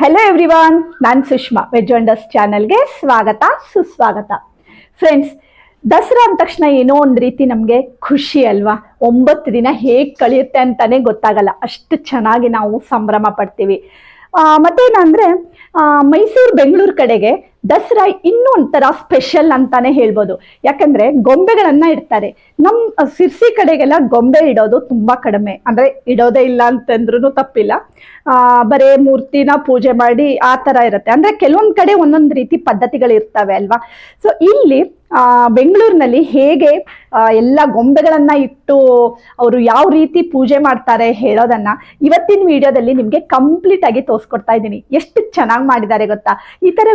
Hello everyone ನಾನು Sushma. Veg wonders ಚಾನಲ್ಗೆ ಸ್ವಾಗತ, ಸುಸ್ವಾಗತ. ಫ್ರೆಂಡ್ಸ್ ದಸರಾ ಅಂದ ತಕ್ಷಣ ಏನೋ ಒಂದು ರೀತಿ ನಮಗೆ ಖುಷಿ ಅಲ್ವಾ? ಒಂಬತ್ತು ದಿನ ಹೇಗೆ ಕಳೆಯುತ್ತೆ ಅಂತಾನೆ ಗೊತ್ತಾಗಲ್ಲ. ಅಷ್ಟು ಚೆನ್ನಾಗಿ ನಾವು ಸಂಭ್ರಮ ಪಡ್ತೀವಿ. ಮತ್ತೇನಂದರೆ ಮೈಸೂರು ಬೆಂಗಳೂರು ಕಡೆಗೆ ದಸರಾ ಇನ್ನೂ ಒಂಥರ ಸ್ಪೆಷಲ್ ಅಂತಾನೆ ಹೇಳ್ಬೋದು. ಯಾಕಂದ್ರೆ ಗೊಂಬೆಗಳನ್ನ ಇಡ್ತಾರೆ. ನಮ್ಮ ಸಿರ್ಸಿ ಕಡೆಗೆಲ್ಲ ಗೊಂಬೆ ಇಡೋದು ತುಂಬಾ ಕಡಿಮೆ. ಅಂದ್ರೆ ಇಡೋದೇ ಇಲ್ಲ ಅಂತಂದ್ರೂ ತಪ್ಪಿಲ್ಲ. ಆ, ಬರೇ ಮೂರ್ತಿನ ಪೂಜೆ ಮಾಡಿ ಆ ತರ ಇರುತ್ತೆ. ಅಂದ್ರೆ ಕೆಲವೊಂದ್ ಕಡೆ ಒಂದೊಂದು ರೀತಿ ಪದ್ಧತಿಗಳು ಇರ್ತವೆ ಅಲ್ವಾ? ಸೊ ಇಲ್ಲಿ ಆ, ಬೆಂಗಳೂರಿನಲ್ಲಿ ಹೇಗೆ ಎಲ್ಲ ಗೊಂಬೆಗಳನ್ನ ಇಟ್ಟು ಅವರು ಯಾವ ರೀತಿ ಪೂಜೆ ಮಾಡ್ತಾರೆ ಹೇಳೋದನ್ನ ಇವತ್ತಿನ ವಿಡಿಯೋದಲ್ಲಿ ನಿಮ್ಗೆ ಕಂಪ್ಲೀಟ್ ಆಗಿ ತೋರಿಸ್ಕೊಡ್ತಾ ಇದ್ದೀನಿ. ಎಷ್ಟು ಚೆನ್ನಾಗಿ ಮಾಡಿದ್ದಾರೆ ಗೊತ್ತಾ? ಈ ತರ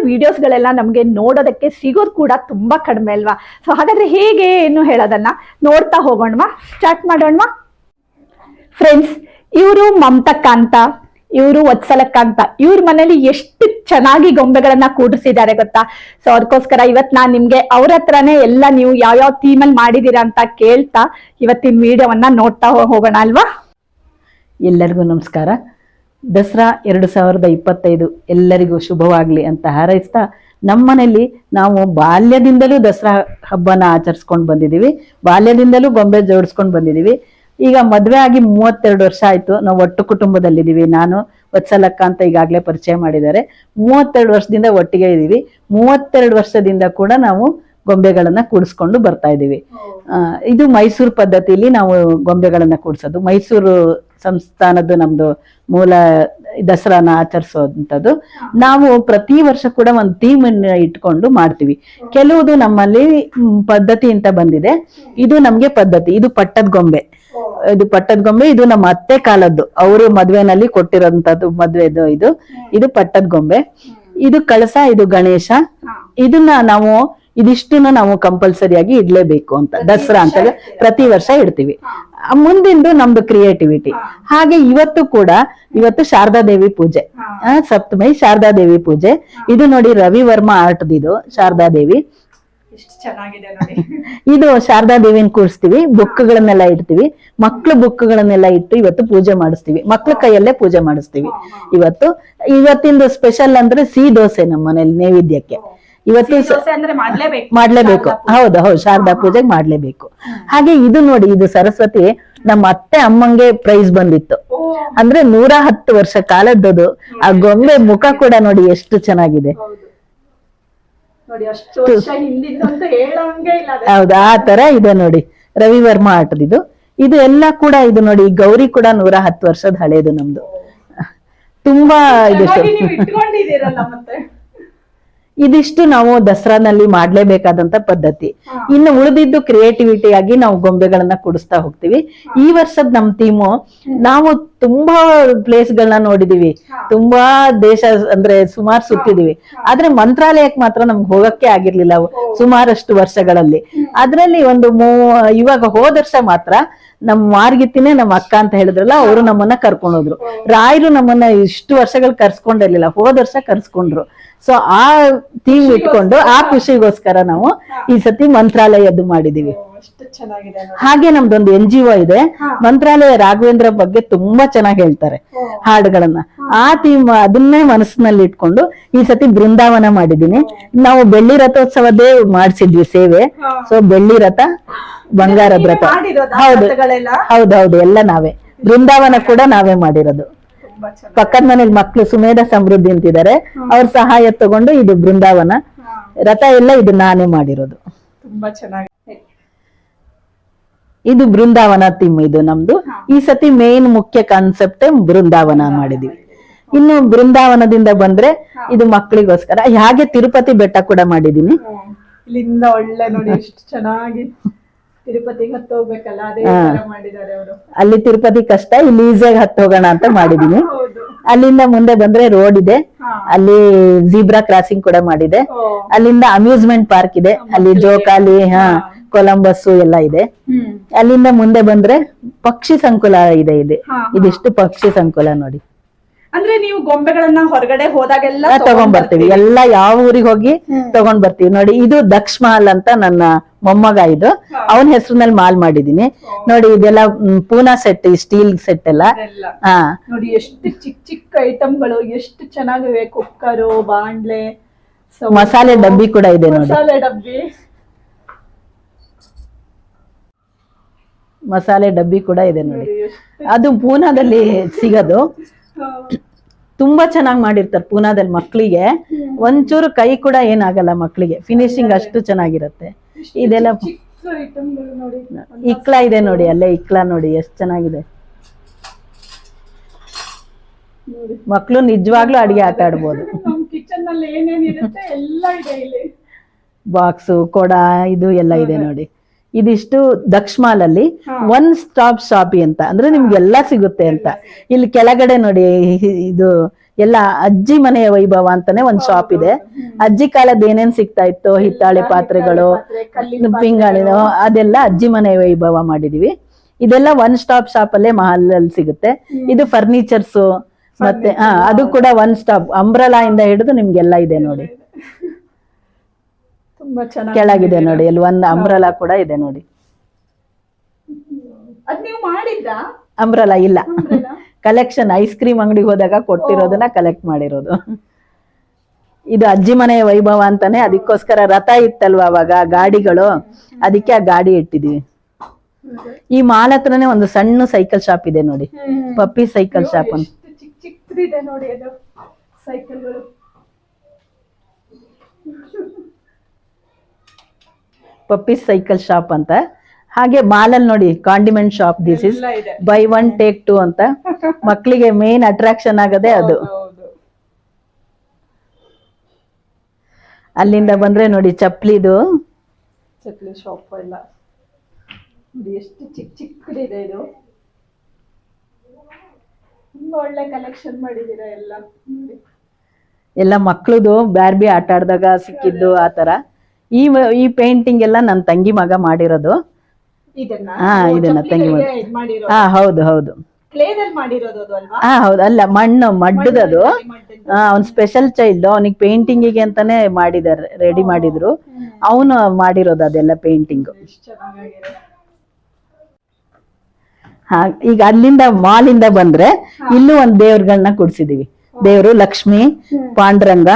ವಿಡಿಯೋಸ್ಗಳೆಲ್ಲ ನಮಗೆ ನೋಡೋದಕ್ಕೆ ಸಿಗೋದು ಕೂಡ ತುಂಬಾ ಕಡಿಮೆ ಅಲ್ವಾ? ಸೊ ಹಾಗಾದ್ರೆ ಹೇಗೆ ಏನು ಹೇಳೋದನ್ನ? ನೋಡ್ತಾ ಹೋಗೋಣವಾ? ಸ್ಟಾರ್ಟ್ ಮಾಡೋಣವಾ? ಫ್ರೆಂಡ್ಸ್ ಇವರು ಮಮತಕ್ಕ ಅಂತ, ಇವರು ಒತ್ಸಲಕ್ಕ ಅಂತ, ಇವ್ರ ಮನೇಲಿ ಎಷ್ಟು ಚೆನ್ನಾಗಿ ಗೊಂಬೆಗಳನ್ನ ಕೂಡಿಸಿದ್ದಾರೆ ಗೊತ್ತಾ? ಸೊ ಅದಕ್ಕೋಸ್ಕರ ಇವತ್ ನಾನ್ ನಿಮ್ಗೆ ಅವ್ರ ಹತ್ರನೇ ಎಲ್ಲ ನೀವು ಯಾವ್ಯಾವ ಥೀಮಲ್ಲಿ ಮಾಡಿದೀರಾ ಅಂತ ಕೇಳ್ತಾ ಇವತ್ತಿನ ವಿಡಿಯೋವನ್ನ ನೋಡ್ತಾ ಹೋಗೋಣ ಅಲ್ವಾ? ಎಲ್ಲರಿಗೂ ನಮಸ್ಕಾರ. ದಸರಾ ಎರಡು ಸಾವಿರದ ಇಪ್ಪತ್ತೈದು ಎಲ್ಲರಿಗೂ ಶುಭವಾಗಲಿ ಅಂತ ಹಾರೈಸ್ತಾ ನಮ್ಮನೇಲಿ ನಾವು ಬಾಲ್ಯದಿಂದಲೂ ದಸರಾ ಹಬ್ಬನ ಆಚರಿಸ್ಕೊಂಡು ಬಂದಿದ್ದೀವಿ. ಬಾಲ್ಯದಿಂದಲೂ ಗೊಂಬೆ ಜೋಡಿಸ್ಕೊಂಡು ಬಂದಿದ್ದೀವಿ. ಈಗ ಮದುವೆ ಆಗಿ ಮೂವತ್ತೆರಡು ವರ್ಷ ಆಯಿತು. ನಾವು ಒಟ್ಟು ಕುಟುಂಬದಲ್ಲಿದ್ದೀವಿ. ನಾನು ವತ್ಸಲಕ್ಕ ಅಂತ ಈಗಾಗಲೇ ಪರಿಚಯ ಮಾಡಿದ್ದಾರೆ. ಮೂವತ್ತೆರಡು ವರ್ಷದಿಂದ ಒಟ್ಟಿಗೆ ಇದ್ದೀವಿ. ಮೂವತ್ತೆರಡು ವರ್ಷದಿಂದ ಕೂಡ ನಾವು ಗೊಂಬೆಗಳನ್ನ ಕೂಡಿಸ್ಕೊಂಡು ಬರ್ತಾ ಇದ್ದೀವಿ. ಇದು ಮೈಸೂರು ಪದ್ಧತಿಯಲ್ಲಿ ನಾವು ಗೊಂಬೆಗಳನ್ನ ಕೂಡಿಸೋದು. ಮೈಸೂರು ಸಂಸ್ಥಾನದ್ದು ನಮ್ದು ಮೂಲ ದಸರಾನ ಆಚರಿಸುವಂತದ್ದು ನಾವು ಪ್ರತಿ ವರ್ಷ ಕೂಡ ಒಂದು ಥೀಮ್ ಇಟ್ಕೊಂಡು ಮಾಡ್ತೀವಿ. ಕೆಲವುದು ನಮ್ಮಲ್ಲಿ ಪದ್ಧತಿ ಅಂತ ಬಂದಿದೆ. ಇದು ನಮ್ಗೆ ಪದ್ಧತಿ, ಇದು ಪಟ್ಟದ ಗೊಂಬೆ. ಇದು ಪಟ್ಟದ ಗೊಂಬೆ, ಇದು ನಮ್ಮ ಅತ್ತೆ ಕಾಲದ್ದು. ಅವರು ಮದ್ವೆನಲ್ಲಿ ಕೊಟ್ಟಿರೋಂಥದ್ದು ಮದ್ವೆದು ಇದು. ಇದು ಪಟ್ಟದ ಗೊಂಬೆ. ಇದು ಕಳಸ, ಇದು ಗಣೇಶ. ಇದನ್ನ ನಾವು, ಇದಿಷ್ಟನ್ನ ನಾವು ಕಂಪಲ್ಸರಿಯಾಗಿ ಇಡ್ಲೇಬೇಕು ಅಂತ. ದಸರಾ ಅಂತ ಪ್ರತಿ ವರ್ಷ ಇಡ್ತೀವಿ. ಮುಂದಿಂದು ನಮ್ದು ಕ್ರಿಯೇಟಿವಿಟಿ ಹಾಗೆ ಇವತ್ತು ಕೂಡ ಇವತ್ತು ಶಾರದಾ ದೇವಿ ಪೂಜೆ. ಸಪ್ತಮಿ ಶಾರದಾ ದೇವಿ ಪೂಜೆ. ಇದು ನೋಡಿ ರವಿ ವರ್ಮಾ ಆರ್ಟ್ ಇದು ಶಾರದಾ ದೇವಿ. ಇದು ಶಾರದಾ ದೇವಿನ ಕೂರಿಸ್ತೀವಿ ಬುಕ್ಗಳನ್ನೆಲ್ಲ ಇಡ್ತೀವಿ. ಮಕ್ಳು ಬುಕ್ಗಳನ್ನೆಲ್ಲ ಇಟ್ಟು ಇವತ್ತು ಪೂಜೆ ಮಾಡಿಸ್ತೀವಿ. ಮಕ್ಳ ಕೈಯಲ್ಲೇ ಪೂಜೆ ಮಾಡಿಸ್ತೀವಿ. ಇವತ್ತು ಇವತ್ತಿಂದು ಸ್ಪೆಷಲ್ ಅಂದ್ರೆ ಸಿಹಿ ದೋಸೆ ನಮ್ಮ ಮನೇಲಿ ನೈವೇದ್ಯಕ್ಕೆ ಇವತ್ತು ಮಾಡ್ಲೇಬೇಕು. ಹೌದು ಹೌದು ಶಾರದಾ ಪೂಜೆಗೆ ಮಾಡ್ಲೇಬೇಕು. ಹಾಗೆ ಇದು ನೋಡಿ ಇದು ಸರಸ್ವತಿ ನಮ್ಮ ಅತ್ತೆ ಅಮ್ಮಂಗೆ ಪ್ರೈಸ್ ಬಂದಿತ್ತು. ಅಂದ್ರೆ ನೂರ ಹತ್ತು ವರ್ಷ ಕಾಲದ್ದು ಆ ಗೊಂಬೆ ಮುಖ ಕೂಡ ನೋಡಿ ಎಷ್ಟು ಚೆನ್ನಾಗಿದೆ. ಹೌದು. ಆ ತರ ಇದೆ ನೋಡಿ. ರವಿ ವರ್ಮಾ ಆಟದಿದು ಇದು ಎಲ್ಲ ಕೂಡ ಇದು ನೋಡಿ ಗೌರಿ ಕೂಡ ನೂರ ಹತ್ತು ವರ್ಷದ ಹಳೇದು ನಮ್ದು. ತುಂಬಾ ಇದು ಚೆನ್ನಾಗಿ ನೀವು ಇಟ್ಕೊಂಡಿದ್ದೀರಲ್ಲ ಮತ್ತೆ ಇದಿಷ್ಟು ನಾವು ದಸರಾದಲ್ಲಿ ಮಾಡ್ಲೇಬೇಕಾದಂತ ಪದ್ಧತಿ. ಇನ್ನು ಉಳಿದಿದ್ದು ಕ್ರಿಯೇಟಿವಿಟಿ ಆಗಿ ನಾವು ಗೊಂಬೆಗಳನ್ನ ಕುಡಿಸ್ತಾ ಹೋಗ್ತೀವಿ. ಈ ವರ್ಷದ ನಮ್ ಟೀಮು ನಾವು ತುಂಬಾ ಪ್ಲೇಸ್ ಗಳನ್ನ ನೋಡಿದೀವಿ ತುಂಬಾ ದೇಶ ಅಂದ್ರೆ ಸುಮಾರು ಸುತ್ತಿದೀವಿ. ಆದ್ರೆ ಮಂತ್ರಾಲಯಕ್ಕೆ ಮಾತ್ರ ನಮ್ಗೆ ಹೋಗಕ್ಕೆ ಆಗಿರ್ಲಿಲ್ಲ ಸುಮಾರಷ್ಟು ವರ್ಷಗಳಲ್ಲಿ. ಅದ್ರಲ್ಲಿ ಒಂದು ಮೂ ಇವಾಗ ಹೋದ ವರ್ಷ ಮಾತ್ರ ನಮ್ಮ ಮಾರ್ಗಿತ್ತಿನೇ ನಮ್ಮ ಅಕ್ಕ ಅಂತ ಹೇಳಿದ್ರಲ್ಲ ಅವರು ನಮ್ಮನ್ನ ಕರ್ಕೊಂಡು ಹೋದ್ರು ರಾಯರು ನಮ್ಮನ್ನ ಇಷ್ಟು ವರ್ಷಗಳು ಕರ್ಸ್ಕೊಂಡಿರ್ಲಿಲ್ಲ ಹೋದ ವರ್ಷ ಕರ್ಸ್ಕೊಂಡ್ರು. ಸೊ ಆ ಥೀಮ್ ಇಟ್ಕೊಂಡು ಆ ಖುಷಿಗೋಸ್ಕರ ನಾವು ಈ ಸತಿ ಮಂತ್ರಾಲಯದ್ದು ಮಾಡಿದೀವಿ. ಹಾಗೆ ನಮ್ದೊಂದು ಎನ್ ಜಿ ಒ ಇದೆ. ಮಂತ್ರಾಲಯ ರಾಘವೇಂದ್ರ ಬಗ್ಗೆ ತುಂಬಾ ಚೆನ್ನಾಗಿ ಹೇಳ್ತಾರೆ ಹಾಡುಗಳನ್ನ. ಆ ಥೀಮ್ ಅದನ್ನೇ ಮನಸ್ಸಿನಲ್ಲಿ ಇಟ್ಕೊಂಡು ಈ ಸತಿ ಬೃಂದಾವನ ಮಾಡಿದೀನಿ ನಾವು ಬೆಳ್ಳಿ ರಥೋತ್ಸವದೇ ಮಾಡಿಸಿದ್ವಿ ಸೇವೆ. ಸೊ ಬೆಳ್ಳಿ ರಥ ಬಂಗಾರದ ರಥ ಮಾಡಿರೋದಾ ಹೌದು? ಹೌದೌದು ಎಲ್ಲ ನಾವೇ. ಬೃಂದಾವನ ಕೂಡ ನಾವೇ ಮಾಡಿರೋದು. ಪಕ್ಕದ ಮನೇಲಿ ಮಕ್ಕಳು ಸುಮೇಧ ಸಮೃದ್ಧಿ ಅಂತಿದ್ದಾರೆ. ಅವ್ರ ಸಹಾಯ ತಗೊಂಡು ಇದು ಬೃಂದಾವನ ರಥ ಎಲ್ಲ ಇದು ನಾನೇ ಮಾಡಿರೋದು. ತುಂಬಾ ಚೆನ್ನಾಗಿ ಇದು ಬೃಂದಾವನ ತಿಮ್ಮ ಇದು ನಮ್ದು. ಈ ಸತಿ ಮೇನ್ ಮುಖ್ಯ ಕಾನ್ಸೆಪ್ಟ್ ಬೃಂದಾವನ ಮಾಡಿದೀವಿ. ಇನ್ನು ಬೃಂದಾವನದಿಂದ ಬಂದ್ರೆ ಇದು ಮಕ್ಕಳಿಗೋಸ್ಕರ ಹಾಗೆ ತಿರುಪತಿ ಬೆಟ್ಟ ಕೂಡ ಮಾಡಿದೀನಿ ಇಲ್ಲಿಂದ ಒಳ್ಳೆ ನೋಡಿ ಎಷ್ಟು ಚೆನ್ನಾಗಿ. ತಿರುಪತಿಗೆ ಹತ್ತು ಹೋಗ್ಬೇಕಲ್ಲ ಅದೇ ತರ ಮಾಡಿದ್ದಾರೆ ಅವರು. ಅಲ್ಲಿ ತಿರುಪತಿ ಕಷ್ಟ ಇಲ್ಲಿ ಈಸಿಯಾಗಿ ಹತ್ತು ಹೋಗೋಣ ಅಂತ ಮಾಡಿದೀನಿ. ಹೌದು. ಅಲ್ಲಿಂದ ಮುಂದೆ ಬಂದ್ರೆ ರೋಡ್ ಇದೆ. ಅಲ್ಲಿ ಜೀಬ್ರಾ ಕ್ರಾಸಿಂಗ್ ಕೂಡ ಮಾಡಿದೆ. ಅಲ್ಲಿಂದ ಅಮ್ಯೂಸ್ಮೆಂಟ್ ಪಾರ್ಕ್ ಇದೆ. ಅಲ್ಲಿ ಜೋಕಾಲಿ ಹಾ ಕೊಲಂಬಸ್ ಎಲ್ಲ ಇದೆ. ಅಲ್ಲಿಂದ ಮುಂದೆ ಬಂದ್ರೆ ಪಕ್ಷಿ ಸಂಕುಲ ಇದೆ ಇದೆ. ಇದಿಷ್ಟು ಪಕ್ಷಿ ಸಂಕುಲ ನೋಡಿ. ಅಂದ್ರೆ ನೀವು ಗೊಂಬೆಗಳನ್ನ ಹೊರಗಡೆ ಹೋದಾಗೆಲ್ಲ ತಗೊಂಡ್ ಬರ್ತೀವಿ. ಎಲ್ಲ ಯಾವ ಊರಿಗೆ ಹೋಗಿ ತಗೊಂಡ್ ಬರ್ತೀವಿ. ನೋಡಿ ಇದು ದಕ್ಷ ಮಹಲ್ ಅಂತ ನನ್ನ ಮೊಮ್ಮಗ ಇದು. ಅವನ ಹೆಸರಿನಲ್ಲಿ ಮಾಲ್ ಮಾಡಿದೀನಿ ನೋಡಿ ಇದೆಲ್ಲ ಪೂನಾ ಸೆಟ್ ಸ್ಟೀಲ್ ಸೆಟ್ ಎಲ್ಲ. ನೋಡಿ ಎಷ್ಟು ಚಿಕ್ಕ ಚಿಕ್ಕ ಐಟಮ್ಗಳು ಎಷ್ಟು ಚೆನ್ನಾಗಿವೆ. ಕುಕ್ಕರ್ ಬಾಂಡ್ಲೆ ಮಸಾಲೆ ಡಬ್ಬಿ ಕೂಡ ಇದೆ ನೋಡಿ. ಮಸಾಲೆ ಡಬ್ಬಿ. ಮಸಾಲೆ ಡಬ್ಬಿ ಕೂಡ ಇದೆ ನೋಡಿ. ಅದು ಪೂನಾದಲ್ಲಿ ಸಿಗೋದು. ತುಂಬಾ ಚೆನ್ನಾಗಿ ಮಾಡಿರ್ತಾರೆ ಪೂನಾದಲ್ಲಿ ಮಕ್ಕಳಿಗೆ ಒಂಚೂರು ಕೈ ಕೂಡ ಏನಾಗಲ್ಲ ಮಕ್ಕಳಿಗೆ ಫಿನಿಶಿಂಗ್ ಅಷ್ಟು ಚೆನ್ನಾಗಿರುತ್ತೆ. ಇದೆಲ್ಲ ಇಕ್ಲ ಇದೆ ನೋಡಿ ಅಲ್ಲೇ ಇಕ್ಲ ನೋಡಿ ಎಷ್ಟು ಚೆನ್ನಾಗಿದೆ. ಮಕ್ಕಳು ನಿಜವಾಗ್ಲೂ ಅಡಿಗೆ ಆಟ ಆಡ್ಬೋದು. ಬಾಕ್ಸು ಕೊಡ ಇದು ಎಲ್ಲ ಇದೆ ನೋಡಿ. ಇದಿಷ್ಟು ದಕ್ಷ ಮಾಲ್ ಅಲ್ಲಿ ಒನ್ ಸ್ಟಾಪ್ ಶಾಪಿ ಅಂತ. ಅಂದ್ರೆ ನಿಮ್ಗೆ ಎಲ್ಲಾ ಸಿಗುತ್ತೆ ಅಂತ. ಇಲ್ಲಿ ಕೆಳಗಡೆ ನೋಡಿ ಇದು ಎಲ್ಲ ಅಜ್ಜಿ ಮನೆಯ ವೈಭವ ಅಂತಾನೆ ಒಂದ್ ಶಾಪ್ ಇದೆ. ಅಜ್ಜಿ ಕಾಲದ ಏನೇನ್ ಸಿಗ್ತಾ ಇತ್ತು ಹಿತ್ತಾಳೆ ಪಾತ್ರೆಗಳು ಪಿಂಗಾಳಿನೋ ಅದೆಲ್ಲ ಅಜ್ಜಿ ಮನೆಯ ವೈಭವ ಮಾಡಿದೀವಿ. ಇದೆಲ್ಲ ಒನ್ ಸ್ಟಾಪ್ ಶಾಪ್ ಅಲ್ಲೇ ಮಹಲ್ ಅಲ್ಲಿ ಸಿಗುತ್ತೆ ಇದು ಫರ್ನಿಚರ್ಸ್ ಮತ್ತೆ ಹಾ ಅದು ಕೂಡ ಒನ್ ಸ್ಟಾಪ್ ಅಂಬ್ರಲಾ ಇಂದ ಹಿಡಿದು ನಿಮ್ಗೆಲ್ಲ ಇದೆ ನೋಡಿ. ತುಂಬಾ ಚೆನ್ನಾಗಿ ಕೆಳಗಿದೆ ನೋಡಿ ಇಲ್ಲಿ ಒಂದು ಅಂಬ್ರಲ ಕೂಡ ಇದೆ ನೋಡಿ. ಅದ್ ನೀವು ಅಂಬ್ರಲಾ ಇಲ್ಲ? ಕಲೆಕ್ಷನ್ ಐಸ್ ಕ್ರೀಮ್ ಅಂಗಡಿಗೆ ಹೋದಾಗ ಕೊಟ್ಟಿರೋದನ್ನ ಕಲೆಕ್ಟ್ ಮಾಡಿರೋದು. ಇದು ಅಜ್ಜಿ ಮನೆಯ ವೈಭವ ಅಂತಾನೆ ಅದಕ್ಕೋಸ್ಕರ ರಥ ಇತ್ತಲ್ವಾ ಅವಾಗ ಗಾಡಿಗಳು? ಅದಕ್ಕೆ ಆ ಗಾಡಿ ಇಟ್ಟಿದೀವಿ. ಈ ಮಾಲ್ ಹತ್ರನೇ ಒಂದು ಸಣ್ಣ ಸೈಕಲ್ ಶಾಪ್ ಇದೆ ನೋಡಿ. ಪಪ್ಪಿ ಸೈಕಲ್ ಶಾಪ್ ಅಂತ. ಚಿಕ್ಕ ನೋಡಿ ಅದು ಸೈಕಲ್ಗಳು ಪಪ್ಪಿ ಸೈಕಲ್ ಶಾಪ್ ಅಂತ. ಹಾಗೆ ಮಾಲಲ್ಲಿ ನೋಡಿ condiment shop this is buy one take two ಅಂತ. ಮಕ್ಕಳಿಗೆ ಮೇನ್ ಅಟ್ರಾಕ್ಷನ್ ಆಗದೆ ಅದು. ಅಲ್ಲಿಂದ ಬಂದ್ರೆ ನೋಡಿ ಚಪ್ಲಿದು. ಚಪ್ಲಿ ಶಾಪ್ ಎಲ್ಲ. ಎಷ್ಟು ಚಿಕ್ಕ ಚಿಕ್ಕದಿದೆ ಇದು. ತುಂಬಾ ಒಳ್ಳೆ ಕಲೆಕ್ಷನ್ ಮಾಡಿದೀರಾ ಎಲ್ಲ. ಎಲ್ಲ ಮಕ್ಳದು ಬ್ಯಾರ್ಬಿ ಆಟ ಆಡ್ದಾಗ ಸಿಕ್ಕಿದ್ದು ಆ ತರ. ಈ ಈ ಪೇಂಟಿಂಗ್ ಎಲ್ಲ ನನ್ನ ತಂಗಿ ಮಗ ಮಾಡಿರೋದು. ಇದನ್ನ? ಹಾ, ಇದನ್ನ ತಂಗಿ ಮಗ. ಹಾ ಹೌದು ಹೌದು. ಹಾ ಹೌದು ಅಲ್ಲ ಮಣ್ಣು ಮಡ್ಡದದು ಅವ್ನ ಸ್ಪೆಷಲ್ ಚೈಲ್ಡ್ ಅವನಿಗೆ ಪೇಂಟಿಂಗಿಗೆ ಅಂತಾನೆ ಮಾಡಿದಾರೆ ರೆಡಿ ಮಾಡಿದ್ರು. ಅವನು ಮಾಡಿರೋದು ಅದೆಲ್ಲ ಪೇಂಟಿಂಗ್ ಈಗ ಅಲ್ಲಿಂದ ಮಾಲಿಂದ ಬಂದ್ರೆ ಇಲ್ಲೂ ಒಂದ್ ದೇವ್ರಗಳನ್ನ ಕೂಡ್ಸಿದೀವಿ. ದೇವ್ರು ಲಕ್ಷ್ಮಿ ಪಾಂಡುರಂಗ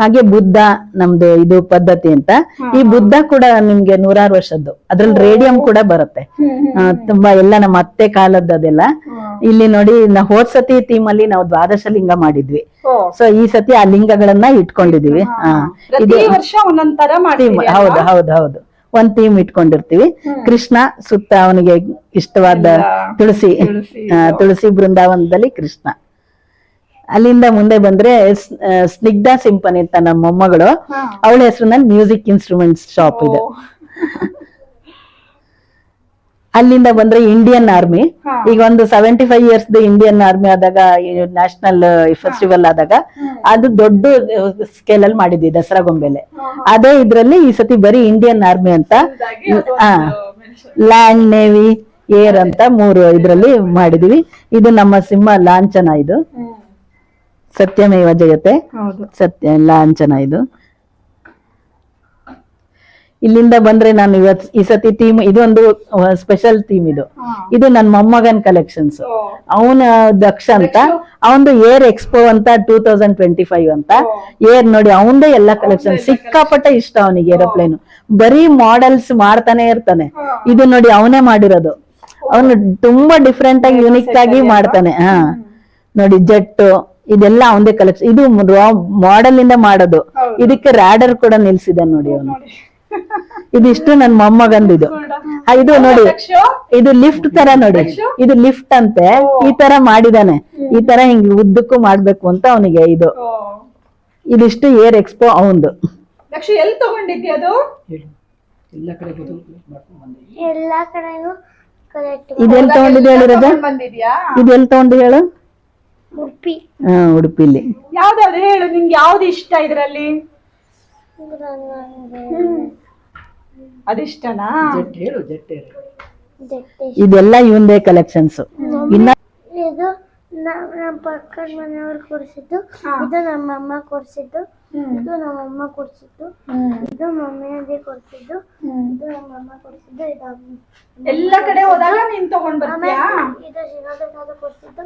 ಹಾಗೆ ಬುದ್ಧ ನಮ್ದು ಇದು ಪದ್ಧತಿ ಅಂತ. ಈ ಬುದ್ಧ ಕೂಡ ನಿಮ್ಗೆ ನೂರಾರು ವರ್ಷದ್ದು. ಅದ್ರಲ್ಲಿ ರೇಡಿಯಂ ಕೂಡ ಬರುತ್ತೆ. ತುಂಬಾ ಎಲ್ಲ ನಮ್ಮ ಅತ್ತೆ ಕಾಲದ್ದು ಅದೆಲ್ಲ. ಇಲ್ಲಿ ನೋಡಿ ನಾ ಹೋದ್ ಸತಿ ಥೀಮ್ ಅಲ್ಲಿ ನಾವು ದ್ವಾದಶ ಲಿಂಗ ಮಾಡಿದ್ವಿ. ಸೊ ಈ ಸತಿ ಆ ಲಿಂಗಗಳನ್ನ ಇಟ್ಕೊಂಡಿದೀವಿ. ಹೌದು ಹೌದು ಹೌದು. ಒಂದ್ ಥೀಮ್ ಇಟ್ಕೊಂಡಿರ್ತೀವಿ. ಕೃಷ್ಣ ಸುತ್ತ ಅವನಿಗೆ ಇಷ್ಟವಾದ ತುಳಸಿ. ತುಳಸಿ ಬೃಂದಾವನದಲ್ಲಿ ಕೃಷ್ಣ. ಅಲ್ಲಿಂದ ಮುಂದೆ ಬಂದ್ರೆ ಸ್ನಿಗ್ಧ ಸಿಂಪನಿ ಅಂತ ನಮ್ಮ ಮೊಮ್ಮಗಳು. ಅವಳ ಹೆಸರಿನಲ್ಲಿ ಮ್ಯೂಸಿಕ್ ಇನ್ಸ್ಟ್ರೂಮೆಂಟ್ಸ್ ಶಾಪ್ ಇದೆ. ಅಲ್ಲಿಂದ ಬಂದ್ರೆ ಇಂಡಿಯನ್ ಆರ್ಮಿ. ಈಗ ಒಂದು seventy five years Indian army ಆದಾಗ ನ್ಯಾಷನಲ್ ಫೆಸ್ಟಿವಲ್ ಆದಾಗ ಅದು ದೊಡ್ಡ ಸ್ಕೇಲ್ ಅಲ್ಲಿ ಮಾಡಿದ್ವಿ ದಸರಾ ಗೊಂಬೆಲೆ. ಅದೇ ಇದ್ರಲ್ಲಿ ಈ ಸತಿ ಬರೀ ಇಂಡಿಯನ್ ಆರ್ಮಿ ಅಂತ ಲ್ಯಾಂಡ್ ನೇವಿ ಏರ್ ಅಂತ ಮೂರು ಇದ್ರಲ್ಲಿ ಮಾಡಿದೀವಿ. ಇದು ನಮ್ಮ ಸಿಂಹ ಲಾಂಛನ ಇದು. ಸತ್ಯಮೇವ ಜಗತ್ತೆ ಸತ್ಯ ಲಾಂಛನ ಇದು. ಇಲ್ಲಿಂದ ಬಂದ್ರೆ ನಾನು ಇವತ್ ಈ ಸತಿ ಟೀಮ್ ಇದೊಂದು ಸ್ಪೆಷಲ್ ಟೀಮ್ ಇದು. ಇದು ನನ್ನ ಮೊಮ್ಮಗನ್ ಕಲೆಕ್ಷನ್ಸ್. ಅವನ ದಕ್ಷ ಅಂತ ಅವನದು ಏರ್ ಎಕ್ಸ್ಪೋ ಅಂತ ಟೂ ತೌಸಂಡ್ ಟ್ವೆಂಟಿ ಫೈವ್ ಅಂತ ಏರ್ ನೋಡಿ ಅವನದೇ ಎಲ್ಲ ಕಲೆಕ್ಷನ್ ಸಿಕ್ಕಾಪಟ್ಟೆ ಇಷ್ಟ ಅವನಿಗೆ ಏರೋಪ್ಲೇನ್ ಬರೀ ಮಾಡೆಲ್ಸ್ ಮಾಡ್ತಾನೆ ಇರ್ತಾನೆ. ಇದು ನೋಡಿ ಅವನೇ ಮಾಡಿರೋದು. ಅವನು ತುಂಬಾ ಡಿಫ್ರೆಂಟ್ ಆಗಿ ಯುನಿಕ್ ಆಗಿ ಮಾಡ್ತಾನೆ. ಹಾ. ನೋಡಿ ಜೆಟ್ ಇದೆಲ್ಲ ಒಂದೇ ಕಲೆಕ್ಷನ್ ಇದು ಮಾಡೆಲ್ ಇಂದ ಮಾಡೋದು. ಇದಕ್ಕೆ ರಾಡರ್ ಕೂಡ ನಿಲ್ಸಿದ ನೋಡಿ ಅವನು. ಇದಿಷ್ಟು ನನ್ ಮೊಮ್ಮಗಂದು ಇದು ಇದು ನೋಡಿ. ಇದು ಲಿಫ್ಟ್ ತರ ನೋಡಿ. ಇದು ಲಿಫ್ಟ್ ಅಂತೆ. ಈ ತರ ಮಾಡಿದಾನೆ. ಈ ತರ ಹಿಂಗ್ ಉದ್ದಕ್ಕೂ ಮಾಡ್ಬೇಕು ಅಂತ ಅವನಿಗೆ ಇದು. ಇದಿಷ್ಟು ಏರ್ ಎಕ್ಸ್ಪೋ ಅವಂದು ಇದೆಲ್ ತಗೊಂಡಿದ್ಯಾ ಇದೆಲ್ ತಗೊಂಡು ಹೇಳು? ಉಡುಪಿ. ಹಾ ಉಡುಪಿಲಿ. ಯಾವ್ದಾದ್ರು ಹೇಳು ನಿಂಗೆ ಯಾವ್ದು ಇಷ್ಟ ಇದ್ರಲ್ಲಿ? ಅದಿಷ್ಟನಾ? ಜಟ್ಟೆ ಇದೆಲ್ಲ ಇವಂದೇ ಕಲೆಕ್ಷನ್ಸ್ ಇನ್ನ ಇದು ನಮ್ಮ ಪಕ್ಕದ ಮನೆಯವ್ರು ಕೊಡಿಸಿದ್ದು. ಇದು ನಮ್ಮ ಅಮ್ಮ ಕೊಡ್ಸಿದ್ದು. ಇದು ನಮ್ಮ ಅಮ್ಮ ಕೊಡ್ಸಿದ್ದು. ಇದು ಮಮ್ಮಿಯದೇ ಕೊಡ್ಸಿದ್ದು. ಇದು ನಮ್ಮ ಅಮ್ಮ ಕೊಡ್ಸಿದ್ದು. ಇದು ಎಲ್ಲ ಕಡೆ ಹೋದಾಗ ನೀನ್ ತಗೊಂಡ್ ಬರ್ತೀಯಾ? ಇದು ಶ್ರೀನಾಥ್ ಕೊಡ್ಸಿದ್ದು.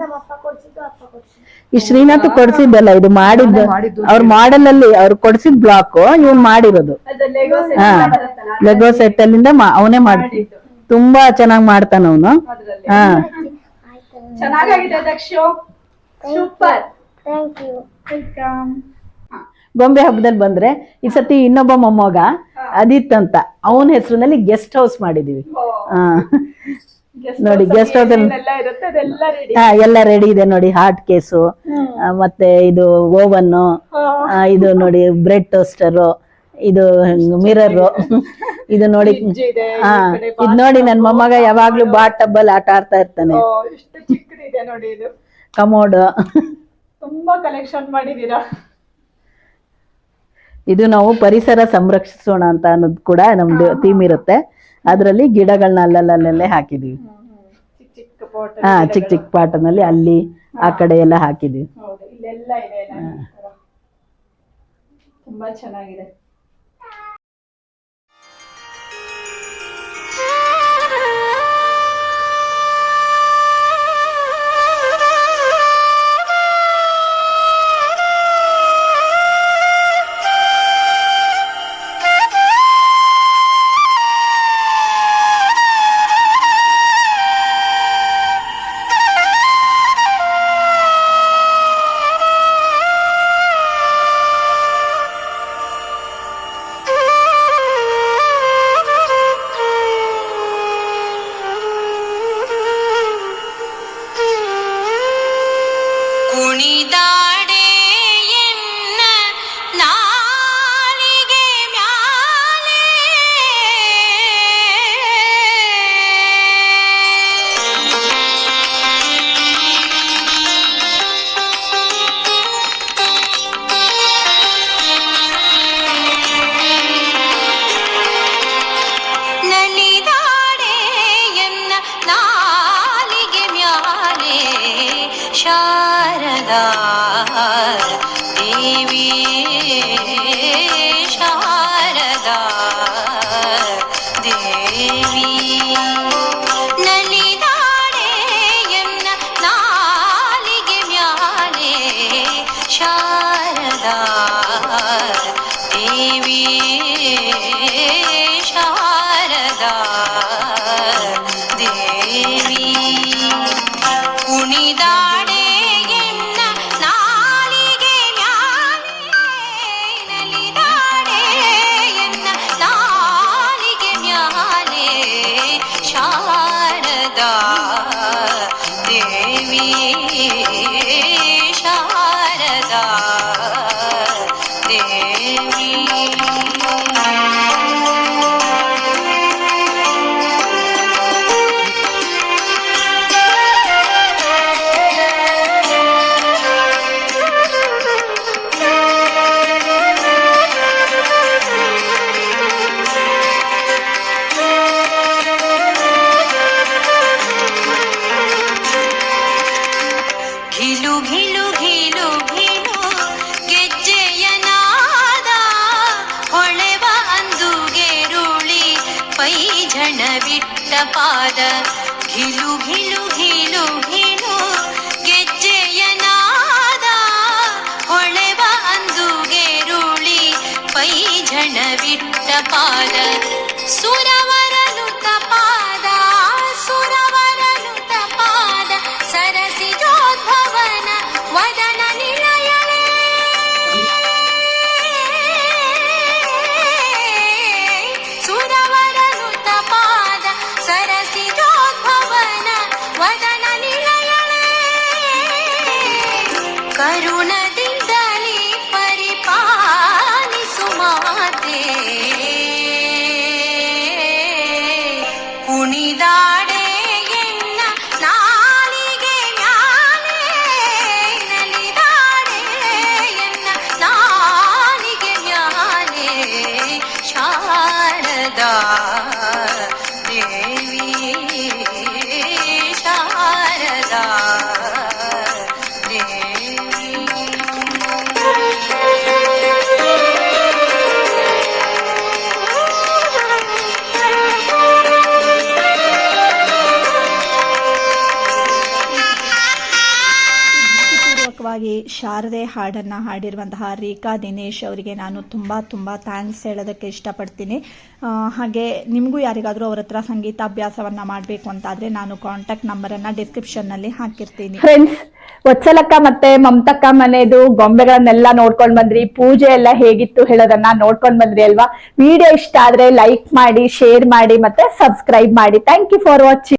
ನಮ್ಮ ಅಪ್ಪ ಕೊಡ್ಸಿದ್ದು ಅಪ್ಪ ಕೊಡ್ಸಿದ್ದು. ಈ ಶ್ರೀನಾಥ್ ಕೊಡ್ಸಿದ್ದಲ್ಲ ಇದು ಮಾಡಿದ್ದು. ಅವ್ರ ಮಾಡೆಲ್ ಅಲ್ಲಿ ಅವ್ರು ಕೊಡ್ಸಿದ್ ಬ್ಲಾಕ್ ಇವ್ನ್ ಮಾಡಿರೋದು. ಅದು ಲೆಗೋ ಹಾ. ಲೆಗೋ ಸೆಟ್ ಅಲ್ಲಿಂದ ಅವನೇ ಮಾಡಿ ತುಂಬಾ ಚೆನ್ನಾಗ್ ಮಾಡ್ತಾನ ಅವನು. ಹಾ. Dakshu. Super thank you welcome ಗೊಂಬೆ ಹಬ್ಬದಲ್ಲಿ ಬಂದ್ರೆ ಈ ಸತಿ ಇನ್ನೊಬ್ಬ ಮೊಮ್ಮಗ ಅದಿತ್ ಅಂತ. ಅವನ ಹೆಸರಿನಲ್ಲಿ ಗೆಸ್ಟ್ ಹೌಸ್ ಮಾಡಿದೀವಿ. ಹಾ ನೋಡಿ, ಗೆಸ್ಟ್ ಹೌಸ್ ಎಲ್ಲ ರೆಡಿ ಹಾ, ಎಲ್ಲ ರೆಡಿ ಇದೆ ನೋಡಿ ಹಾರ್ಟ್ ಕೇಸು ಮತ್ತೆ ಇದು ಓವನ್ ಇದು ನೋಡಿ ಬ್ರೆಡ್ ಟೋಸ್ಟರ್ ಇದು ಮಿರರ್ ಇದು. ನೋಡಿ ಹಾ ಇದ್ ನೋಡಿ ನನ್ ಮೊಮ್ಮಗ ಯಾವಾಗ್ಲೂ ಬಾಟ್ ಟಬ್ಬಲ್ ಆಟ ಆಡ್ತಾ ಇರ್ತಾನೆ. ಕಮೋಡ್ ತುಂಬಾ ಕಲೆಕ್ಷನ್ ಮಾಡಿದೀರಾ. ಇದು ನಾವು ಪರಿಸರ ಸಂರಕ್ಷಿಸೋಣ ಅಂತ ಅನ್ನೋದು ಕೂಡ ನಮ್ದು ಥೀಮ್ ಇರುತ್ತೆ. ಅದರಲ್ಲಿ ಗಿಡಗಳನ್ನ ಅಲ್ಲಲ್ಲಲ್ಲೇ ಹಾಕಿದೀವಿ. ಹಾ ಚಿಕ್ಕ ಚಿಕ್ಕ ಪಾಟನಲ್ಲಿ ಅಲ್ಲಿ ಆ ಕಡೆ ಎಲ್ಲ ಹಾಕಿದೀವಿ. ತುಂಬಾ ಚೆನ್ನಾಗಿದೆ. ಪಾದ ಘಿಲು ಘಿಲು ಘಿಲು ಘಿಲು ಗೆಜ್ಜೆಯ ನಾದ ಹೊಳೆವ ಅಂದುಗೆರುಳಿ ಪೈಜಣ ಬಿಟ್ಟ ಪಾದ ಶಾರದೆ ಹಾಡನ್ನು ಹಾಡಿರುವಂತಹ ರೇಖಾ ದಿನೇಶ್ ಅವರಿಗೆ ನಾನು ತುಂಬ ತುಂಬ ಥ್ಯಾಂಕ್ಸ್ ಹೇಳೋದಕ್ಕೆ ಇಷ್ಟಪಡ್ತೀನಿ. ಹಾಗೆ ನಿಮಗೂ ಯಾರಿಗಾದರೂ ಅವರ ಹತ್ರ ಸಂಗೀತಾಭ್ಯಾಸವನ್ನು ಮಾಡಬೇಕು ಅಂತಾದರೆ ನಾನು ಕಾಂಟ್ಯಾಕ್ಟ್ ನಂಬರನ್ನು ಡಿಸ್ಕ್ರಿಪ್ಷನ್ನಲ್ಲಿ ಹಾಕಿರ್ತೀನಿ. ಫ್ರೆಂಡ್ಸ್ ವತ್ಸಲಕ್ಕ ಮತ್ತೆ ಮಮತಕ್ಕ ಮನೆದು ಗೊಂಬೆಗಳನ್ನೆಲ್ಲ ನೋಡ್ಕೊಂಡ್ ಬಂದ್ರಿ. ಪೂಜೆ ಎಲ್ಲ ಹೇಗಿತ್ತು ಹೇಳೋದನ್ನ ನೋಡ್ಕೊಂಡ್ ಬಂದ್ರಿ ಅಲ್ವಾ? ವಿಡಿಯೋ ಇಷ್ಟ ಆದ್ರೆ ಲೈಕ್ ಮಾಡಿ ಶೇರ್ ಮಾಡಿ ಮತ್ತೆ ಸಬ್ಸ್ಕ್ರೈಬ್ ಮಾಡಿ. Thank you for watching